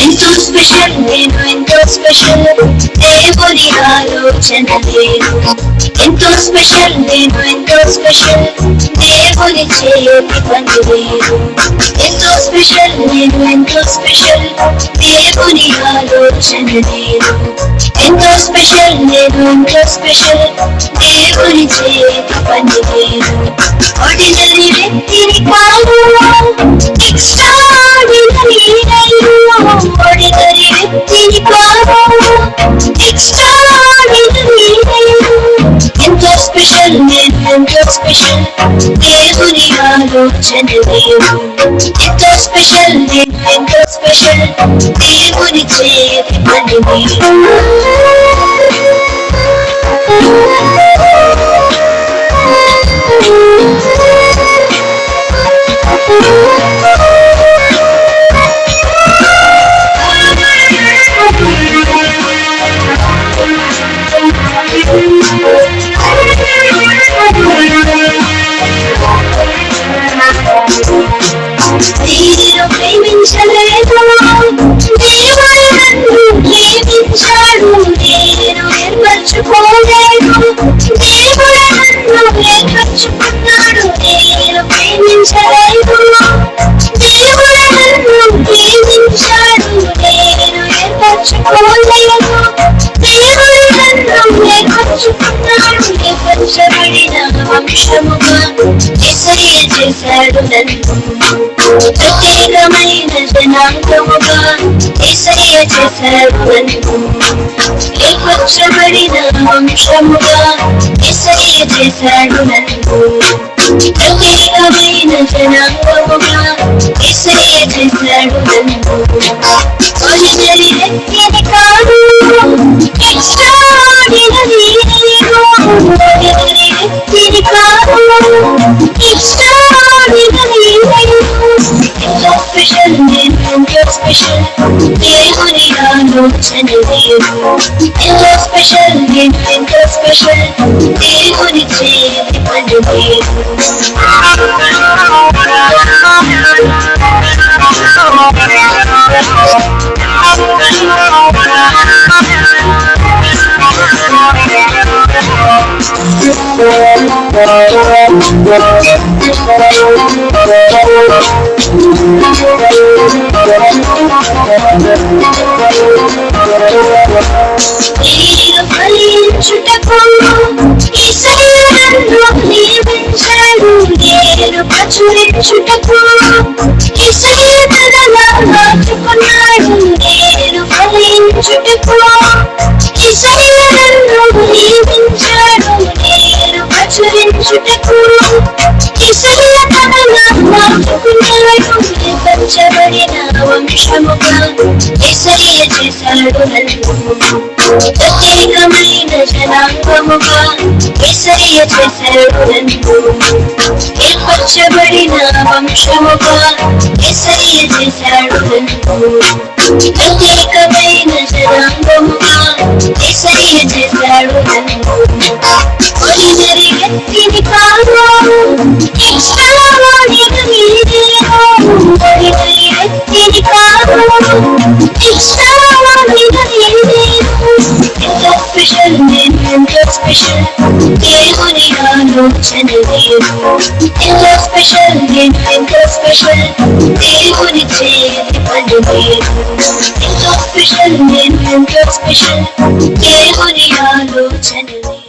ఎంతో స్పెషల్ నేను ఎంతో స్పెషల్. దేవుని ఆలోచన లేదు. ఎంతో స్పెషల్ నేను ఎంతో స్పెషల్. దేవుని చేతి పని లేదు. ఎంతో స్పెషల్ నేను ఎంతో స్పెషల్. దేవుని ఆలోచన నేను. ఎంతో స్పెషల్ నేను ఎంతో స్పెషల్. దేవుని చేతి పని నేను. ఆర్డినరీ వ్యక్తిని కాదు ఎక్స్ట్రా స్పెషల్ నేను ఎంతో స్పెషల్ దేవుని ఆలోచన లేదు ఎంతో స్పెషల్ నేను ఎంతో స్పెషల్ దేవుని చేతి పని నేను ప్రేమించలేదు. దేవుడు నన్ను ప్రేమించాడు నేను ఏర్పరచుకోలేదు. దేవుడు నన్ను ఏర్పరచుకున్నాడు. నేను ప్రేమించలేదు. దేవుడు నన్ను ప్రేమించాడు నేను ఏర్పరచుకోలేదు. దేవుడు నన్ను ఏర్పరచుకున్నాడు. ఏర్పరచబడిన వంశముగా చేశాడు నన్ను ప్రత్యేకమైన జనాంగముగా ఏసయ్య చేశాడు నన్ను ఏర్పరచబడిన వంశముగా ఏసయ్య చేశాడు నన్ను ప్రత్యేకమైన జనాంగముగా ఏసయ్య చేశాడు నన్ను special Here you. need a note and a You are special, you think special Here you need three and a ఫలించుటకు యేసయ్య నన్ను నియమించాడు నేను ప్రచురించుటకు యేసయ్య మార్చుకున్నాడు నేను ఫలించుటకు పంచబడిన వంశముగా కేసరియ చేశాడు నన్ను ప్రత్యేకమైన జనాంగముగా కేసరియ చేశాడు నన్ను ఏర్పరచబడిన వంశముగా ఇసయ్య చేశాడు ప్రత్యేకమైన జనాంగముగా ఇసయ్య చేశాడు వ్యక్తిని కాదు ఎక్స్ట్రాడినరీ ఎంతో స్పెషల్ నేను ఎంతో స్పెషల్ దేవుని ఆలోచన లేదు ఎంతో స్పెషల్ నేను ఎంతో స్పెషల్ దేవుని చేతి పని లేదు ఎంతో స్పెషల్ నేను ఎంతో స్పెషల్ దేవుని ఆలోచన లేదు